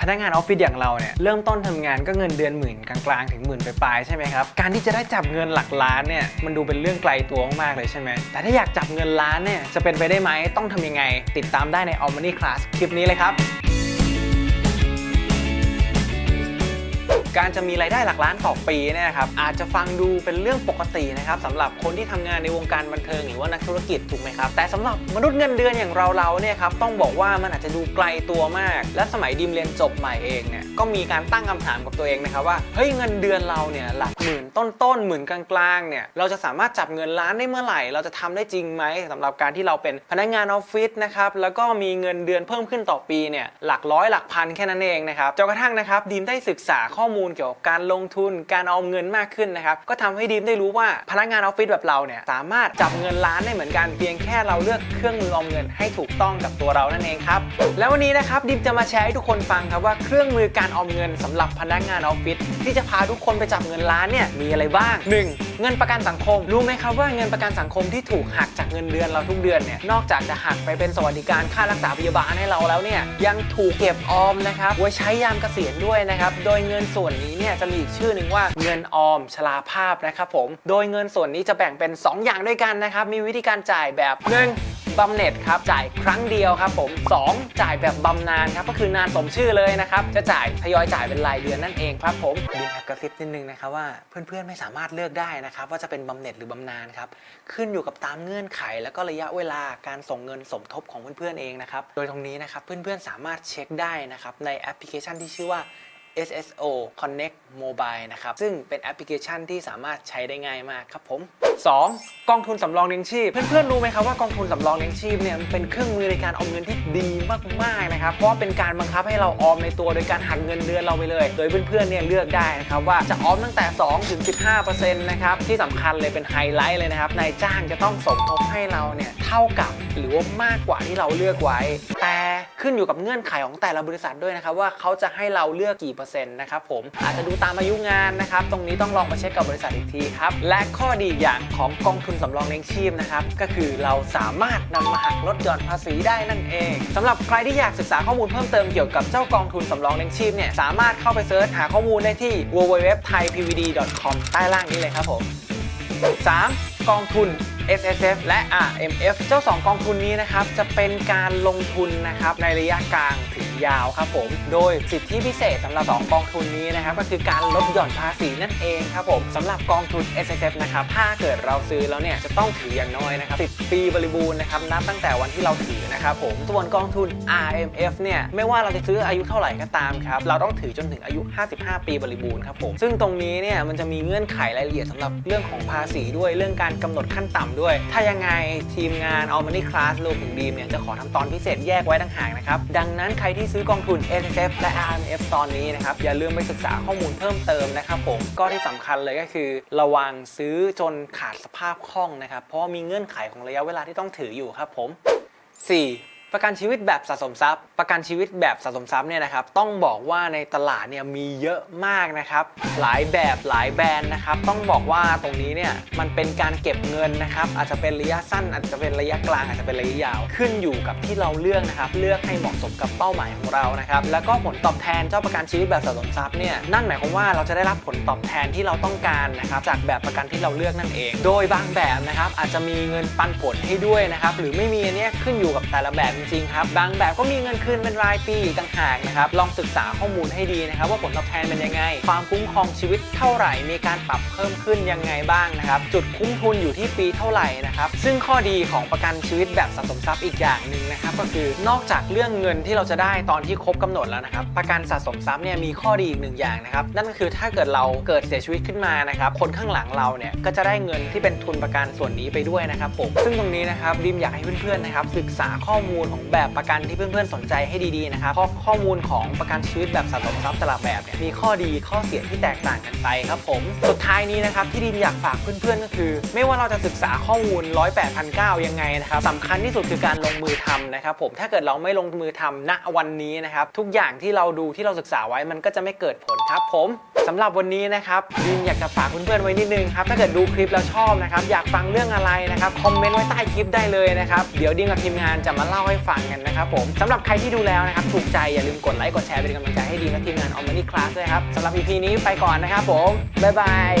พนักงานออฟฟิศอย่างเราเนี่ยเริ่มต้นทำงานก็เงินเดือนหมื่นกลางๆถึงหมื่นปลายๆใช่ไหมครับการที่จะได้จับเงินหลักล้านเนี่ยมันดูเป็นเรื่องไกลตัวมากๆเลยใช่ไหมแต่ถ้าอยากจับเงินล้านเนี่ยจะเป็นไปได้ไหมต้องทำยังไง ติดตามได้ใน All Money Class คลิปนี้เลยครับ การจะมีรายได้หลักล้านต่อปีเนี่ยครับอาจจะฟังดูเป็นเรื่องปกตินะครับสำหรับคนที่ทำงานในวงการบันเทิงหรือว่านักธุรกิจถูกไหมครับแต่สำหรับมนุษย์เงินเดือนอย่างเราเราเนี่ยครับต้องบอกว่ามันอาจจะดูไกลตัวมาก และสมัยดิมเรียนจบใหม่เองเนี่ยก็มีการตั้งคำถามกับตัวเองนะครับว่าเฮ้ยเงินเดือนเราเนี่ยหลักหมื่นต้นๆหมื่นกลางๆเนี่ยเราจะสามารถจับเงินล้านได้เมื่อไหร่ เราจะทำได้จริงไหมสำหรับการที่เราเป็นพนักงานออฟฟิศนะครับแล้วก็มีเงินเดือนเพิ่มขึ้นต่อปีเนี่ยหลักร้อยหลักพันแค่นั้นเองนะครับจนกระทั่งนะครับดีมได้ศึกษาข้อมูลเกี่ยวกับการลงทุนการออมเงินมากขึ้นนะครับก็ทำให้ดีมได้รู้ว่าพนักงานออฟฟิศแบบเราเนี่ยสามารถจับเงินล้านได้เหมือนกันเพียงแค่เราเลือกเครื่องมือออมเงินให้ถูกต้องกับตัวเรานั่นเองครับแล้ววันนี้นะครับดิมจะมาแชร์ให้ทุกคนฟังครับว่าเครื่องมือการออมเงินสำหรับพนักงานออฟฟิศที่จะพาทุกคนไปจับเงินล้านเนี่ยมีอะไรบ้าง 1. เงินประกันสังคม รู้ไหมครับว่าเงินประกันสังคมที่ถูกหักจากเงินเดือนเราทุกเดือนเนี่ยนอกจากจะหักไปเป็นสวัสดิการค่ารักษาพยาบาลให้เราแล้วเนี่ยยังถูกเก็บออมนะครับไว้ใช้ยามเกษียณด้วยนะครับโดยเงินส่วนนี้เนี่ยจะมีอีกชื่อหนึ่งว่าเงินออมชราภาพนะครับผมโดยเงินส่วนนี้จะแบ่งเป็น 2 อย่างด้วยกันนะครับมีวิธีการจ่ายแบบหนึ่ง บำเหน็จครับจ่ายครั้งเดียวครับผม 2 จ่ายแบบบำนาญครับก็คือนานสมชื่อเลยนะครับจะจ่ายทยอยจ่ายเป็นรายเดือนนั่นเองครับผมดินแอบกระซิบนิดนึงนะครับว่าเพื่อนๆไม่สามารถเลือกได้นะครับว่าจะเป็นบำเหน็จหรือบำนาญครับขึ้นอยู่กับตามเงื่อนไข แล้วก็ระยะเวลาการส่งเงินสมทบของเพื่อนๆเองนะครับโดยตรงนี้นะครับเพื่อนๆสามารถเช็คได้นะครับในแอปพลิเคชันที่ชื่อว่า SSO Connect Mobile นะครับ ซึ่งเป็นแอปพลิเคชันที่สามารถใช้ได้ง่ายมากครับผม 2. กองทุนสำรองเลี้ยงชีพ เพื่อนๆรู้ไหมครับว่ากองทุนสำรองเลี้ยงชีพเนี่ยมันเป็นเครื่องมือในการออมเงินที่ดีมากๆนะครับเพราะว่าเป็นการบังคับให้เราออมในตัวโดยการหักเงินเดือนเราไปเลย โดยเพื่อนๆเนี่ยเลือกได้นะครับว่าจะออมตั้งแต่2ถึง15%นะครับที่สำคัญเลยเป็นไฮไลท์เลยนะครับนายจ้างจะต้องสมทบให้เราเนี่ยเท่ากับหรือว่ามากกว่าที่เราเลือกไว้ แต่ขึ้นอยู่กับเงื่อนไขของแต่ละบริษัทด้วยนะครับว่าเขาจะให้เราเลือกกี่เปอร์เซ็นต์นะครับผมอาจจะดูตามอายุงานนะครับตรงนี้ต้องลองมาเช็คกับบริษัทอีกทีครับและข้อดีอย่างของกองทุนสำรองเลี้ยงชีพนะครับ ก็คือเราสามารถนำมาหักลดหย่อนภาษีได้นั่นเองสำหรับใครที่อยากศึกษาข้อมูลเพิ่มเติมเกี่ยวกับเจ้ากองทุนสำรองเลี้ยงชีพเนี่ยสามารถเข้าไปเสิร์ชหาข้อมูลได้ที่ www.thaipvd.com ใต้ล่างนี้เลยครับผม 3. กองทุน S S F และ R M F เจ้า 2 กองทุนนี้นะครับ จะเป็นการลงทุนนะครับในระยะกลางถึง ยาวครับผม โดยสิทธิพิเศษสำหรับ 2 กองทุนนี้นะครับก็คือการลดหย่อนภาษีนั่นเองครับผมสำหรับกองทุน S S F นะครับถ้าเกิดเราซื้อแล้วเนี่ยจะต้องถืออย่างน้อยนะครับ10 ปีบริบูรณ์นะครับนับตั้งแต่วันที่เราถือนะครับผมส่วนกองทุน R M F เนี่ยไม่ว่าเราจะซื้ออายุเท่าไหร่ก็ตามครับเราต้องถือจนถึงอายุ 55 ปีบริบูรณ์ครับผมซึ่งตรงนี้เนี่ยมันจะมีเงื่อนไขรายละเอียดสำหรับเรื่องของภาษีด้วยเรื่องการกำหนดขั้นต่ำด้วย ถ้ายังไงทีมงาน All Money Class รวมถึงดีมเนี่ยจะขอทำตอนพิเศษแยกไว้ต่างหากนะครับดังนั้นใครที่ซื้อกองทุน S F และ R M F ตอนนี้นะครับ อย่าลืมไปศึกษาข้อมูลเพิ่มเติมนะครับผมก็ที่สำคัญเลยก็คือ ระวังซื้อจนขาดสภาพคล่องนะครับ เพราะมีเงื่อนไขของระยะเวลาที่ต้องถืออยู่ครับผม 4. ประกันชีวิตแบบสะสมทรัพย์ ประกันชีวิตแบบสะสมทรัพย์เนี่ยนะครับต้องบอกว่าในตลาดเนี่ยมีเยอะมากนะครับ หลายแบบหลายแบรนด์นะครับ ต้องบอกว่าตรงนี้เนี่ยมันเป็นการเก็บเงินนะครับ อาจจะเป็นระยะสั้น อาจจะเป็นระยะกลางอาจจะเป็นระยะยาว ขึ้นอยู่กับที่เราเลือกนะครับ เลือกให้เหมาะสมกับเป้าหมายของเรานะครับ แล้วก็ผลตอบแทนเจ้าประกันชีวิตแบบสะสมทรัพย์เนี่ยนั่นหมายความว่าเราจะได้รับผลตอบแทนที่เราต้องการนะครับจากแบบประกันที่เราเลือกนั่นเอง โดยบางแบบนะครับอาจจะมีเงินปันผลให้ด้วยนะครับหรือไม่มีอันเนี้ยขึ้นอยู่กับแต่ละแบบจริงๆครับ บางแบบก็มีเงินคืนเป็นรายปีต่างหากนะครับ ลองศึกษาข้อมูลให้ดีนะครับ ว่าผลตอบแทนเป็นยังไง ความคุ้มครองชีวิตเท่าไหร่ มีการปรับเพิ่มขึ้นยังไงบ้างนะครับ จุดคุ้มทุนอยู่ที่ปีเท่าไหร่นะครับ ซึ่งข้อดีของประกันชีวิตแบบสะสมทรัพย์อีกอย่างหนึ่งนะครับ ก็คือนอกจากเรื่องเงินที่เราจะได้ตอนที่ครบกำหนดแล้วนะครับ ประกันสะสมทรัพย์เนี่ยมีข้อดีอีกหนึ่งอย่างนะครับ นั่นก็คือถ้าเกิดเราเกิดเสียชีวิตขึ้นมานะครับ คนข้างหลังเราเนี่ยก็จะได้เงินที่เป็นทุนประกันส่วนนี้ไปด้วยนะครับผมซึ่งตรงนี้นะครับดิมอยากให้เพื่อนๆนะครับศึกษาข้อมูลของแบบประกันที่เพื่อนๆสนใจให้ดีๆนะครับเพราะข้อมูลของประกันชีวิตแบบสะสมทรัพย์แต่ละแบบเนี่ยมีข้อดีข้อเสียที่แตกต่างกันไปครับผม สุดท้ายนี้นะครับที่ดิมอยากฝากเพื่อนๆก็คือ ไม่ว่าเราจะศึกษาข้อมูล 108 9ยังไงนะครับสำคัญที่สุดคือการลงมือทำนะครับผมถ้าเกิดเราไม่ลงมือทำณวันนี้นะครับทุกอย่างที่เราดูที่เราศึกษาไว้มันก็จะไม่เกิดผลครับผมสำหรับวันนี้นะครับดิมอยากจะฝากเพื่อนๆไว้นิดนึงครับถ้าเกิดดูคลิปแล้วชอบนะครับอยากฟังเรื่องอะไรนะครับคอมเมนต์ไว้ใต้คลิปได้เลยนะครับเดี๋ยวดิมกับทีมงานจะมาเล่าให้ฟังกันนะครับผมสำหรับใครที่ดูแล้วนะครับถูกใจอย่าลืมกดไลค์กดแชร์เป็นกำลังใจให้ดีนะทีมงานอมนี่คลาสด้วยครับสำหรับ EP นี้ไปก่อนนะครับผมบ๊ายบาย